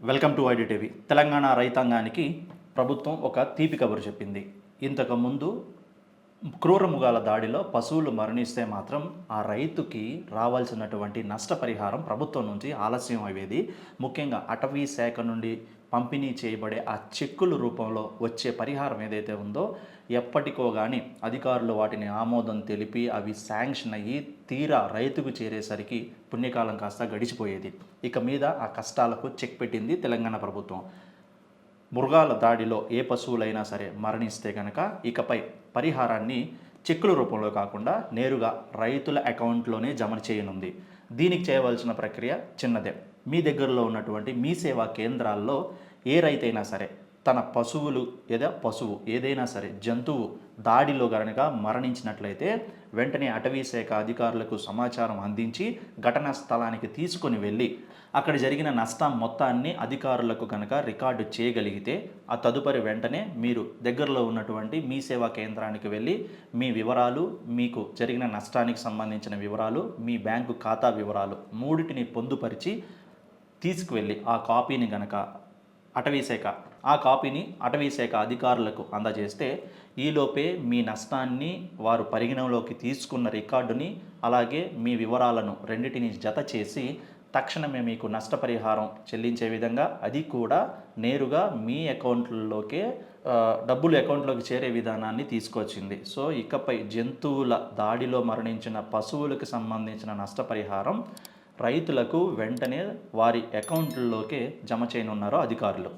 Welcome to ID TV Telangana రైతాంగానికి ప్రభుత్వం ఒక తీపి కబురు చెప్పింది. ఇంతకు క్రూరముగాల దాడిలో పశువులు మరణిస్తే మాత్రం ఆ రైతుకి రావాల్సినటువంటి నష్టపరిహారం ప్రభుత్వం నుంచి ఆలస్యం అయ్యేది. ముఖ్యంగా అటవీ శాఖ నుండి పంపిణీ చేయబడే ఆ చెక్కుల రూపంలో వచ్చే పరిహారం ఏదైతే ఉందో ఎప్పటికో కానీ అధికారులు వాటిని ఆమోదం తెలిపి అవి శాంక్షన్ అయ్యి తీరా రైతుకు చేరేసరికి పుణ్యకాలం కాస్త గడిచిపోయేది. ఇక మీద ఆ కష్టాలకు చెక్ పెట్టింది తెలంగాణ ప్రభుత్వం. మృగాల దాడిలో ఏ పశువులైనా సరే మరణిస్తే కనుక ఇకపై పరిహారాన్ని చెక్కుల రూపంలో కాకుండా నేరుగా రైతుల అకౌంట్లోనే జమ చేయనుంది. దీనికి చేయవలసిన ప్రక్రియ చిన్నదే. మీ దగ్గరలో ఉన్నటువంటి మీ సేవా కేంద్రాల్లో ఏ రైతైనా సరే తన పశువులు ఏదో పశువు ఏదైనా సరే జంతువు దాడిలో కనుక మరణించినట్లయితే వెంటనే అటవీ శాఖ అధికారులకు సమాచారం అందించి ఘటనా స్థలానికి తీసుకుని వెళ్ళి అక్కడ జరిగిన నష్టం మొత్తాన్ని అధికారులకు కనుక రికార్డు చేయగలిగితే ఆ తదుపరి వెంటనే మీరు దగ్గరలో ఉన్నటువంటి మీ సేవా కేంద్రానికి వెళ్ళి మీ వివరాలు మీకు జరిగిన నష్టానికి సంబంధించిన వివరాలు మీ బ్యాంకు ఖాతా వివరాలు మూడిటిని పొందుపరిచి తీసుకువెళ్ళి ఆ కాపీని గనక అటవీశాఖ ఆ కాపీని అటవీశాఖ అధికారులకు అందజేస్తే ఈలోపే మీ నష్టాన్ని వారు పరిగణలోకి తీసుకున్న రికార్డుని అలాగే మీ వివరాలను రెండింటిని జత చేసి తక్షణమే మీకు నష్టపరిహారం చెల్లించే విధంగా అది కూడా నేరుగా మీ అకౌంట్లలోకే డబ్బులు అకౌంట్లోకి చేరే విధానాన్ని తీసుకొచ్చింది. సో ఇకపై జంతువుల దాడిలో మరణించిన పశువులకు సంబంధించిన నష్టపరిహారం రైతులకు వెంటనే వారి అకౌంట్లలోకే జమ చేయనున్నారు అధికారులు.